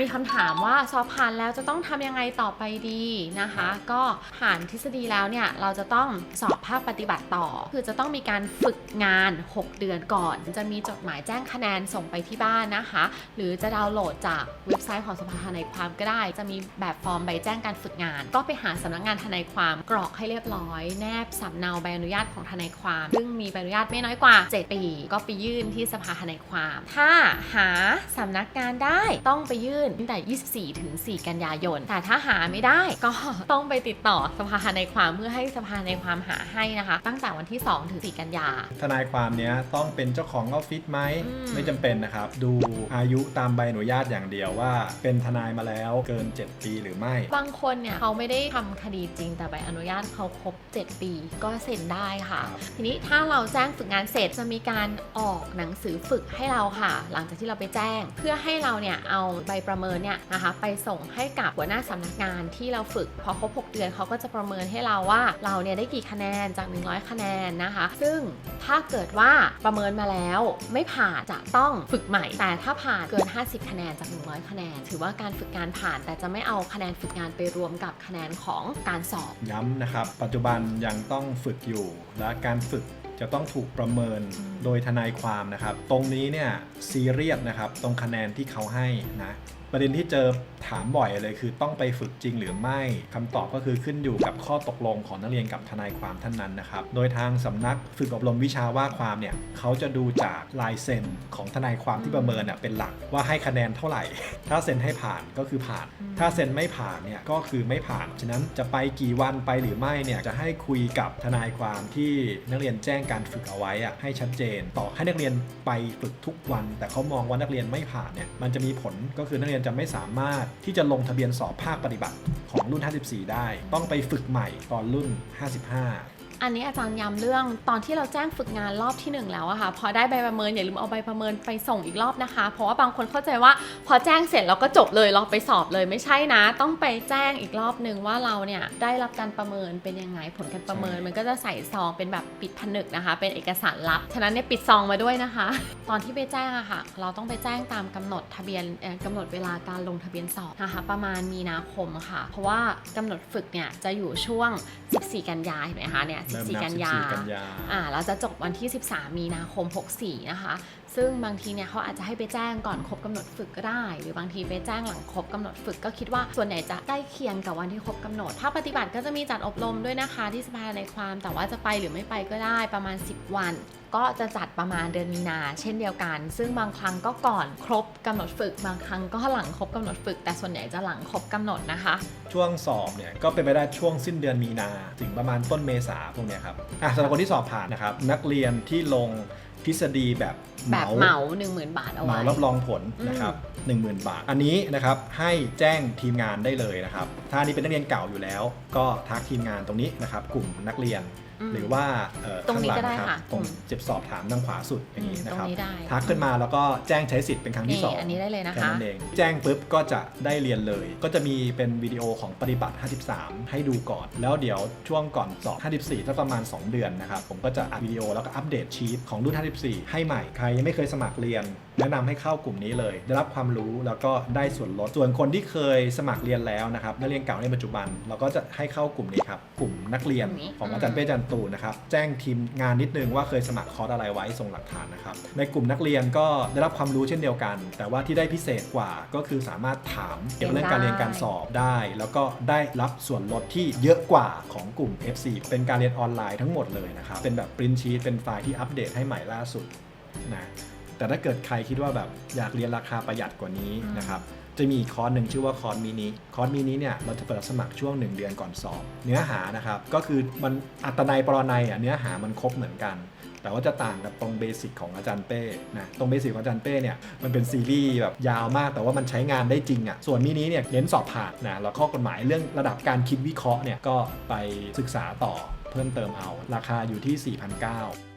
มีคำถามว่าสอบผ่านแล้วจะต้องทำยังไงต่อไปดีนะคะ ก็ผ่านทฤษฎีแล้วเนี่ยเราจะต้องสอบภาคปฏิบัติต่อ คือจะต้องมีการฝึกงาน 6 เดือนก่อน จะมีจดหมายแจ้งคะแนนส่งไปที่บ้านนะคะ หรือจะดาวน์โหลดจากเว็บไซต์ของสภาทนายความก็ได้ จะมีแบบฟอร์มใบแจ้งการฝึกงาน ก็ไปหาสำนักงานทนายความกรอกให้เรียบร้อย แนบสำเนาใบอนุญาตของทนายความ ซึ่งมีใบอนุญาตไม่น้อยกว่า 7 ปี ก็ไปยื่นที่สภาทนายความ ถ้าหาสำนักงานได้ต้องไปยื่นตั้งแต่ 24 ถึง 4 กันยายน แต่ถ้าหาไม่ได้ก็ต้องไปติดต่อสภาทนายความเพื่อให้สภาทนายความหาให้นะคะ ตั้งแต่วันที่ 2 ถึง 4 กันยา ทนายความเนี้ยต้องเป็นเจ้าของออฟฟิศไหมอืมไม่จำเป็นนะครับ ดูอายุตามใบอนุญาตอย่างเดียวว่า เป็นทนายมาแล้วเกิน 7 ปีหรือไม่ บางคนเนี่ยเขาไม่ได้ทำคดีจริงแต่ใบอนุญาตเขาครบ 7 ปี ก็เซ็นได้ค่ะครับทีนี้ถ้าเราแจ้งฝึกงานเสร็จจะมีการออกหนังสือฝึกให้เราค่ะ หลังจากที่เราไปแจ้ง เพื่อให้เราเนี่ยเอาใบประเมินเนี่ยนะคะไปส่งให้กับหัวหน้าสำนักงานที่เราฝึกพอครบ 6 เดือนเขาก็จะประเมินให้เราว่าเราเนี่ยได้กี่คะแนนจาก 100 คะแนนนะคะ ซึ่งถ้าเกิดว่าประเมินมาแล้วไม่ผ่านจะต้องฝึกใหม่ แต่ถ้าผ่านเกิน 50 คะแนนจาก 100 คะแนน ถือว่าการฝึกงานผ่าน แต่จะไม่เอาคะแนนฝึกงานไปรวมกับคะแนนของการสอบย้ำนะครับ ปัจจุบันยังต้องฝึกอยู่และการฝึกจะต้องถูกประเมินโดยทนายความนะครับ ตรงนี้เนี่ยซีเรียสนะครับ ตรงคะแนนที่เขาให้นะ ประเด็นที่เจอถามบ่อยเลยคือต้องไปฝึกจริงหรือไม่คำตอบก็คือขึ้นอยู่กับข้อตกลงของนักเรียนกับทนายความท่านนั้นนะครับ โดยทางสำนักฝึกอบรมวิชาว่าความเนี่ยเขาจะดูจากลายเซ็นของทนายความที่ประเมินเป็นหลักว่าให้คะแนนเท่าไหร่ ถ้าเซ็นให้ผ่านก็คือผ่าน ถ้าเซ็นไม่ผ่านเนี่ยก็คือไม่ผ่าน ฉะนั้นจะไปกี่วันไปหรือไม่เนี่ยจะให้คุยกับทนายความที่นักเรียนแจ้งการฝึกเอาไว้อะให้ชัดเจน ต่อให้นักเรียนไปฝึกทุกวัน แต่เขามองว่านักเรียนไม่ผ่านเนี่ยมันจะมีผลก็คือนักเรียนจะไม่สามารถที่จะลงทะเบียนสอบภาคปฏิบัติของรุ่น 54 ได้ ต้องไปฝึกใหม่ตอนรุ่น 55 อันนี้อาจารย์ย้ำเรื่องตอนที่เราแจ้งฝึกงานรอบที่หนึ่งแล้วอะค่ะ พอได้ใบประเมินอย่าลืมเอาใบประเมินไปส่งอีกรอบนะคะ เพราะว่าบางคนเข้าใจว่าพอแจ้งเสร็จเราก็จบเลยเราไปสอบเลยไม่ใช่นะ ต้องไปแจ้งอีกรอบหนึ่งว่าเราเนี่ยได้รับการประเมินเป็นยังไงผลการประเมิน มันก็จะใส่ซองเป็นแบบปิดผนึกนะคะ เป็นเอกสารลับฉะนั้นเนี่ยปิดซองมาด้วยนะคะ ตอนที่ไปแจ้งอะค่ะ เราต้องไปแจ้งตามกำหนดทะเบียนเอ่อกำหนดเวลาการลงทะเบียนสอบนะคะ ประมาณมีนาคมค่ะ เพราะว่ากำหนดฝึกเนี่ยจะอยู่ช่วง 14 กันยายนเห็นไหมคะเนี่ย14นับกันยา14 กันยา อ่าเราจะจบวันที่ 13 มีนาคม 64 นะคะ ซึ่งบางทีเนี่ยเขาอาจจะให้ไปแจ้งก่อนครบกำหนดฝึกก็ได้ หรือบางทีไปแจ้งหลังครบกำหนดฝึกก็คิดว่าส่วนใหญ่จะใกล้เคียงกับวันที่ครบกำหนด ถ้าปฏิบัติก็จะมีจัดอบรมด้วยนะคะที่สภาในความ แต่ว่าจะไปหรือไม่ไปก็ได้ประมาณ 10 วัน ก็จะจัดประมาณเดือนมีนาเช่นเดียวกัน ซึ่งบางครั้งก็ก่อนครบกำหนดฝึก บางครั้งก็หลังครบกำหนดฝึก แต่ส่วนใหญ่จะหลังครบกำหนดนะคะ ช่วงสอบเนี่ยก็เป็นไปได้ช่วงสิ้นเดือนมีนา ถึงประมาณต้นเมษาพวกเนี้ยครับอะสำหรับคนที่สอบผ่านนะครับนักเรียนที่ลง ทฤษฎีแบบแบบเหมา10,000บาทเอาเหมาไว้รับรองผลนะครับ10,000บาท อันนี้นะครับให้แจ้งทีมงานได้เลยนะครับ ถ้าอันนี้เป็นนักเรียนเก่าอยู่แล้ว ก็ทักทีมงานตรงนี้นะครับ กลุ่มนักเรียนอืม หรือว่าเอ่อตรงนี้ข้าก็ได้หลังค่ะตรงอืมเจ็บสอบถามทางขวาสุดอย่างนี้อืมนะครับตรงนี้ได้ทักขึ้นมาแล้วก็แจ้งใช้สิทธิ์เป็นครั้งที่นี่สองอันนี้ได้เลยนะแค่คะนั้นเองแจ้งปุ๊บก็จะได้เรียนเลย ก็จะมีเป็นวิดีโอของปฏิบัติ 53 ให้ดูก่อน แล้วเดี๋ยวช่วงก่อนสอบ 54สักประมาณ 2 เดือนนะครับ ผมก็จะอัดวิดีโอแล้วก็อัปเดตชีตของรุ่น 54 ให้ใหม่ใครยังไม่เคยสมัครเรียน แนะนำให้เข้ากลุ่มนี้เลย ได้รับความรู้แล้วก็ได้ส่วนลดส่วนคนที่เคยสมัครเรียนแล้วนะครับนักเรียนเก่าในปัจจุบัน เราก็จะให้เข้ากลุ่มนี้ครับกลุ่มนักเรียนกลุ่มนี้ของอาจารย์เป้อาจันตูนนะครับ แจ้งทีมงานนิดนึงว่าเคยสมัครคอร์สอะไรไว้ส่งหลักฐานนะครับ ในกลุ่มนักเรียนก็ได้รับความรู้เช่นเดียวกัน แต่ว่าที่ได้พิเศษกว่าก็คือสามารถถามเกี่ยวกับเรื่องการเรียนการสอบได้ แล้วก็ได้รับส่วนลดที่เยอะกว่าของกลุ่ม FC เป็นการเรียนออนไลน์ทั้งหมดเลยนะครับเป็นแบบปริ้นชีตเป็นไฟล์ที่อัปเดตให้ใหม่ล่าสุดนะ แต่ถ้าเกิดใครคิดว่าแบบอยากเรียนราคาประหยัดกว่านี้อืมนะครับจะมีอีกคอร์สหนึ่งชื่อว่าคอร์สมินิคอร์สมินิเนี่ยเราจะเปิดรับสมัครช่วง 1 เดือนก่อนสอบ เนื้อหานะครับก็คือมันอัตนัยปรนัยอะเนื้อหามันครบเหมือนกัน แต่ว่าจะต่างกับตรงเบสิกของอาจารย์เป้นะตรงเบสิกของอาจารย์เป้เนี่ยมันเป็นซีรีส์แบบยาวมาก แต่ว่ามันใช้งานได้จริงอะส่วนมินิเนี่ยเน้นสอบผ่านนะแล้วข้อกฎหมายเรื่องระดับการคิดวิเคราะห์เนี่ยก็ไปศึกษาต่อเพิ่มเติมเอา ราคาอยู่ที่ 4,900